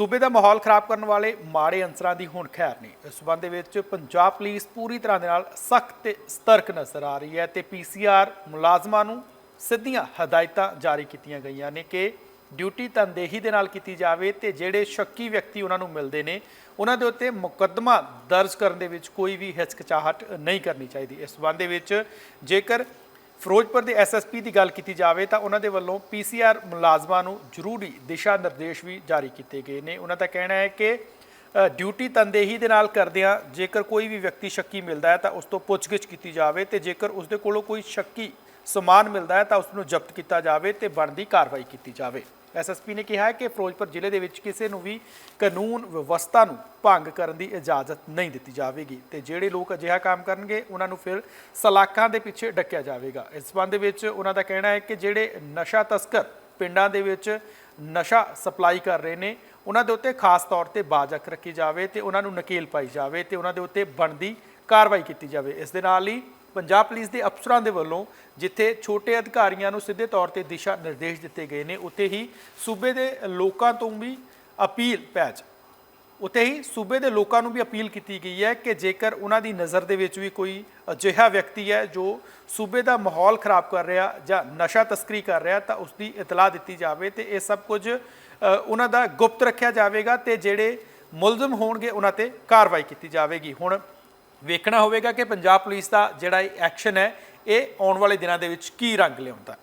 ਸੂਬੇ ਦਾ ਮਾਹੌਲ ਖਰਾਬ ਕਰਨ ਵਾਲੇ ਮਾੜੇ ਅੰਸਰਾਂ ਦੀ ਹੁਣ ਖੈਰ ਨਹੀਂ। ਇਸ ਸਬੰਧ ਦੇ ਵਿੱਚ ਪੰਜਾਬ ਪੁਲਿਸ ਪੂਰੀ ਤਰ੍ਹਾਂ ਦੇ ਨਾਲ ਸਖਤ ਤੇ ਸਤਰਕ ਨਜ਼ਰ ਆ ਰਹੀ ਹੈ ਤੇ ਪੀਸੀਆਰ ਮੁਲਾਜ਼ਮਾਂ ਨੂੰ ਸਿੱਧੀਆਂ ਹਦਾਇਤਾਂ ਜਾਰੀ ਕੀਤੀਆਂ ਗਈਆਂ ਨੇ ਕਿ ਡਿਊਟੀ ਤਨਦੇਹੀ ਦੇ ਨਾਲ ਕੀਤੀ ਜਾਵੇ ਤੇ ਜਿਹੜੇ ਸ਼ੱਕੀ ਵਿਅਕਤੀ ਉਹਨਾਂ ਨੂੰ ਮਿਲਦੇ ਨੇ, ਉਹਨਾਂ ਦੇ ਉੱਤੇ ਮੁਕੱਦਮਾ ਦਰਜ ਕਰਨ ਦੇ ਵਿੱਚ ਕੋਈ ਵੀ ਹਿਚਕਚਾਹਟ ਨਹੀਂ ਕਰਨੀ ਚਾਹੀਦੀ। ਇਸ ਸਬੰਧ ਦੇ ਵਿੱਚ ਜੇਕਰ ਫਿਰੋਜ਼ਪੁਰ ਦੇ ਐਸਐਸਪੀ ਦੀ ਗੱਲ ਕੀਤੀ ਜਾਵੇ ਤਾਂ ਉਹਨਾਂ ਦੇ ਵੱਲੋਂ ਪੀਸੀਆਰ ਮੁਲਾਜ਼ਮਾਂ ਨੂੰ ਜ਼ਰੂਰੀ ਦਿਸ਼ਾ ਨਿਰਦੇਸ਼ ਵੀ ਜਾਰੀ ਕੀਤੇ ਗਏ ਨੇ। ਉਹਨਾਂ ਦਾ ਕਹਿਣਾ ਹੈ ਕਿ ਡਿਊਟੀ ਤਨਦੇਹੀ ਦੇ ਨਾਲ ਕਰਦਿਆਂ ਜੇਕਰ ਕੋਈ ਵੀ ਵਿਅਕਤੀ ਸ਼ੱਕੀ ਮਿਲਦਾ ਹੈ ਤਾਂ ਉਸ ਤੋਂ ਪੁੱਛਗਿੱਛ ਕੀਤੀ ਜਾਵੇ ਤੇ ਜੇਕਰ ਉਸ ਦੇ ਕੋਲੋਂ ਕੋਈ ਸ਼ੱਕੀ ਸਮਾਨ ਮਿਲਦਾ ਹੈ ਤਾਂ ਉਸ ਨੂੰ ਜ਼ਬਤ ਕੀਤਾ ਜਾਵੇ ਤੇ ਬਣਦੀ ਕਾਰਵਾਈ ਕੀਤੀ ਜਾਵੇ। ਐਸਐਸਪੀ ਨੇ ਕਿਹਾ ਹੈ ਕਿ ਫਿਰੋਜ਼ਪੁਰ ਜ਼ਿਲ੍ਹੇ ਦੇ ਵਿੱਚ ਕਿਸੇ ਨੂੰ ਵੀ ਕਾਨੂੰਨ ਵਿਵਸਥਾ ਨੂੰ ਭੰਗ ਕਰਨ ਦੀ ਇਜਾਜ਼ਤ ਨਹੀਂ ਦਿੱਤੀ ਜਾਵੇਗੀ ਤੇ ਜਿਹੜੇ ਲੋਕ ਅਜਿਹਾ ਕੰਮ ਕਰਨਗੇ, ਉਹਨਾਂ ਨੂੰ ਫਿਰ ਸਲਾਖਾਂ ਦੇ ਪਿੱਛੇ ਡੱਕਿਆ ਜਾਵੇਗਾ। ਇਸ ਸੰਬੰਧ ਵਿੱਚ ਉਹਨਾਂ ਦਾ ਕਹਿਣਾ ਹੈ ਕਿ ਜਿਹੜੇ ਨਸ਼ਾ ਤਸਕਰ ਪਿੰਡਾਂ ਦੇ ਵਿੱਚ ਨਸ਼ਾ ਸਪਲਾਈ ਕਰ ਰਹੇ ਨੇ, ਉਹਨਾਂ ਦੇ ਉੱਤੇ ਖਾਸ ਤੌਰ ਤੇ ਬਾਜ਼ਕ ਰੱਖੀ ਜਾਵੇ ਤੇ ਉਹਨਾਂ ਨੂੰ ਨਕੇਲ ਪਾਈ ਜਾਵੇ ਤੇ ਉਹਨਾਂ ਦੇ ਉੱਤੇ ਬਣਦੀ ਕਾਰਵਾਈ ਕੀਤੀ ਜਾਵੇ। ਇਸ ਦੇ ਨਾਲ ਹੀ ਪੰਜਾਬ ਪੁਲਿਸ ਦੇ ਅਫਸਰਾਂ ਦੇ ਵੱਲੋਂ ਜਿੱਥੇ ਛੋਟੇ ਅਧਿਕਾਰੀਆਂ ਨੂੰ ਸਿੱਧੇ ਤੌਰ ਤੇ ਦਿਸ਼ਾ ਨਿਰਦੇਸ਼ ਦਿੱਤੇ ਗਏ ਨੇ, ਉੱਥੇ ਹੀ ਸੂਬੇ ਦੇ ਲੋਕਾਂ ਤੋਂ ਵੀ ਅਪੀਲ ਪੈਚ ਉੱਥੇ ਹੀ ਸੂਬੇ ਦੇ ਲੋਕਾਂ ਨੂੰ ਵੀ ਅਪੀਲ ਕੀਤੀ ਗਈ ਹੈ ਕਿ ਜੇਕਰ ਉਹਨਾਂ ਦੀ ਨਜ਼ਰ ਦੇ ਵਿੱਚ ਵੀ ਕੋਈ ਅਜਿਹਾ ਵਿਅਕਤੀ ਹੈ ਜੋ ਸੂਬੇ ਦਾ ਮਾਹੌਲ ਖਰਾਬ ਕਰ ਰਿਹਾ ਜਾਂ ਨਸ਼ਾ ਤਸਕਰੀ ਕਰ ਰਿਹਾ, ਤਾਂ ਉਸ ਦੀ ਇਤਲਾਹ ਦਿੱਤੀ ਜਾਵੇ ਤੇ ਇਹ ਸਭ ਕੁਝ ਉਹਨਾਂ ਦਾ ਗੁਪਤ ਰੱਖਿਆ ਜਾਵੇਗਾ ਤੇ ਜਿਹੜੇ ਮੁਲਜ਼ਮ ਹੋਣਗੇ ਉਹਨਾਂ ਤੇ ਕਾਰਵਾਈ ਕੀਤੀ ਜਾਵੇਗੀ। ਹੁਣ ਵੇਖਣਾ ਹੋਵੇਗਾ ਕਿ ਪੰਜਾਬ ਪੁਲਿਸ ਦਾ ਜਿਹੜਾ ਇਹ ਐਕਸ਼ਨ ਹੈ, ਇਹ ਆਉਣ ਵਾਲੇ ਦਿਨਾਂ ਦੇ ਵਿੱਚ ਕੀ ਰੰਗ ਲਿਆਉਂਦਾ